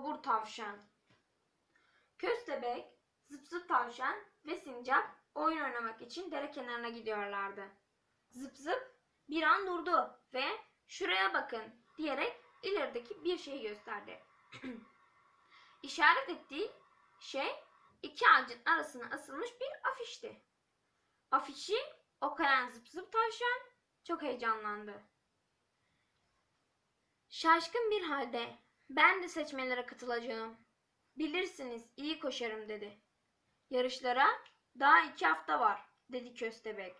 obur tavşan. Köstebek, zıp zıp tavşan ve sincap oyun oynamak için dere kenarına gidiyorlardı. Zıp zıp bir an durdu ve şuraya bakın diyerek ilerideki bir şeyi gösterdi. İşaret ettiği şey iki ağacın arasına asılmış bir afişti. Afişi okuyan zıp zıp tavşan çok heyecanlandı. Şaşkın bir halde ben de seçmelere katılacağım. Bilirsiniz iyi koşarım dedi. Yarışlara daha iki hafta var dedi köstebek.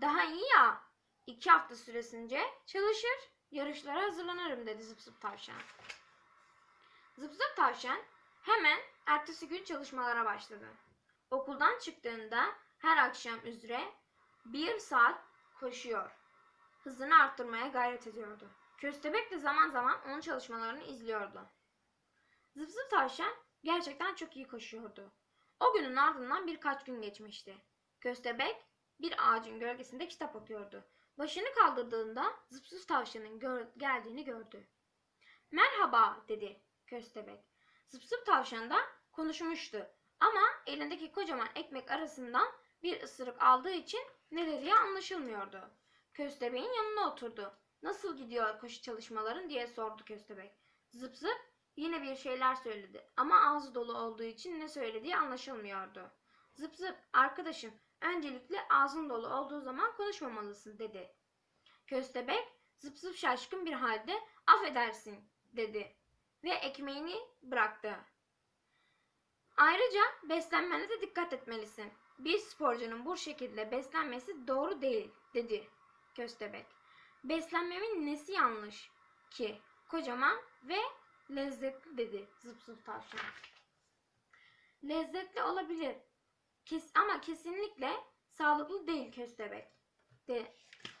Daha iyi ya. İki hafta süresince çalışır yarışlara hazırlanırım dedi zıp zıp tavşan. Zıp zıp tavşan hemen ertesi gün çalışmalara başladı. Okuldan çıktığında her akşam üzere bir saat koşuyor. Hızını arttırmaya gayret ediyordu. Köstebek de zaman zaman onun çalışmalarını izliyordu. Zıp tavşan gerçekten çok iyi koşuyordu. O günün ardından birkaç gün geçmişti. Köstebek bir ağacın gölgesinde kitap okuyordu. Başını kaldırdığında zıp zıp tavşanın gör- geldiğini gördü. Merhaba dedi köstebek. Zıp zıp tavşan da konuşmuştu. Ama elindeki kocaman ekmek arasından bir ısırık aldığı için ne dediği anlaşılmıyordu. Köstebeğin yanına oturdu. Nasıl gidiyor koşu çalışmaların diye sordu köstebek. Zıp zıp yine bir şeyler söyledi ama ağzı dolu olduğu için ne söylediği anlaşılmıyordu. Zıp zıp arkadaşım öncelikle ağzın dolu olduğu zaman konuşmamalısın dedi. Köstebek zıp zıp şaşkın bir halde affedersin dedi ve ekmeğini bıraktı. Ayrıca beslenmene de dikkat etmelisin. Bir sporcunun bu şekilde beslenmesi doğru değil dedi köstebek. Beslenmemin nesi yanlış ki? Kocaman ve lezzetli dedi zıp zıp tavşan. Lezzetli olabilir. Kes ama kesinlikle sağlıklı değil köstebek. De.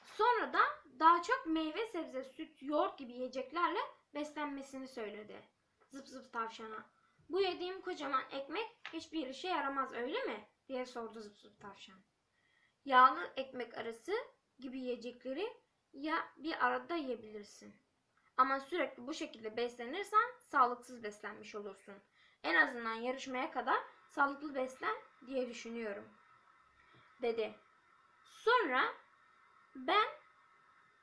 Sonra da daha çok meyve, sebze, süt, yoğurt gibi yiyeceklerle beslenmesini söyledi. Zıp zıp tavşana. Bu yediğim kocaman ekmek hiçbir işe yaramaz öyle mi? diye sordu zıp zıp tavşan. Yağlı ekmek arası gibi yiyecekleri ya bir arada yiyebilirsin. Ama sürekli bu şekilde beslenirsen sağlıksız beslenmiş olursun. En azından yarışmaya kadar sağlıklı beslen diye düşünüyorum. Dedi. Sonra ben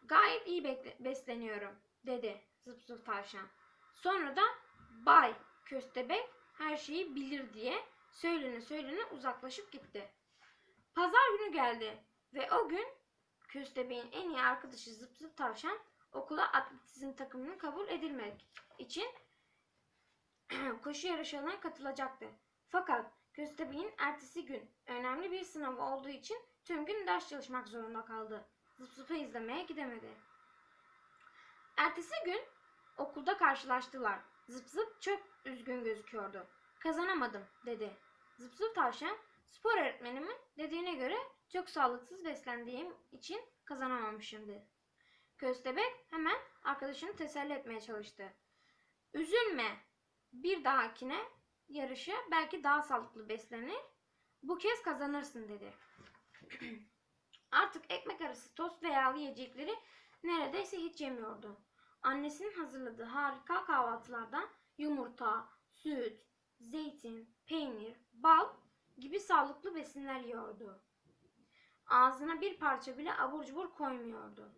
gayet iyi besleniyorum dedi zıp zıp tavşan. Sonra da Bay Köstebek her şeyi bilir diye söylene söylene uzaklaşıp gitti. Pazar günü geldi ve o gün Köstebeğin en iyi arkadaşı Zıp Zıp Tavşan okula atletizm takımının kabul edilmek için koşu yarışlarına katılacaktı. Fakat Köstebeğin ertesi gün önemli bir sınavı olduğu için tüm gün ders çalışmak zorunda kaldı. Zıp Zıp'ı izlemeye gidemedi. Ertesi gün okulda karşılaştılar. Zıp Zıp çok üzgün gözüküyordu. Kazanamadım dedi. Zıp Zıp Tavşan spor öğretmenimin dediğine göre çok sağlıksız beslendiğim için kazanamamışım. Köstebek hemen arkadaşını teselli etmeye çalıştı. Üzülme. Bir dahakine yarışı belki daha sağlıklı beslenir. Bu kez kazanırsın dedi. Artık ekmek arası tost ve yağlı yiyecekleri neredeyse hiç yemiyordu. Annesinin hazırladığı harika kahvaltılardan yumurta, süt, zeytin, peynir, bal gibi sağlıklı besinler yiyordu. Ağzına bir parça bile abur cubur koymuyordu.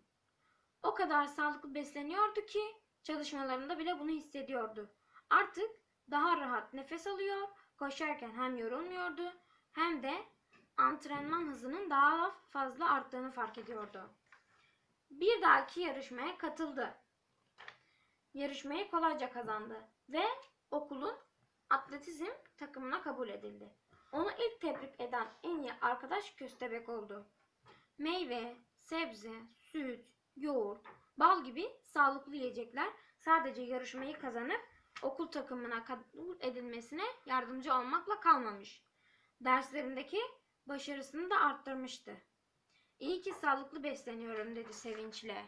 O kadar sağlıklı besleniyordu ki çalışmalarında bile bunu hissediyordu. Artık daha rahat nefes alıyor, koşarken hem yorulmuyordu hem de antrenman hızının daha fazla arttığını fark ediyordu. Bir dahaki yarışmaya katıldı. Yarışmayı kolayca kazandı ve okulun atletizm takımına kabul edildi. Onu ilk tebrik eden en iyi arkadaş köstebek oldu. Meyve, sebze, süt, yoğurt, bal gibi sağlıklı yiyecekler sadece yarışmayı kazanıp okul takımına kabul edilmesine yardımcı olmakla kalmamış. Derslerindeki başarısını da arttırmıştı. İyi ki sağlıklı besleniyorum dedi sevinçle.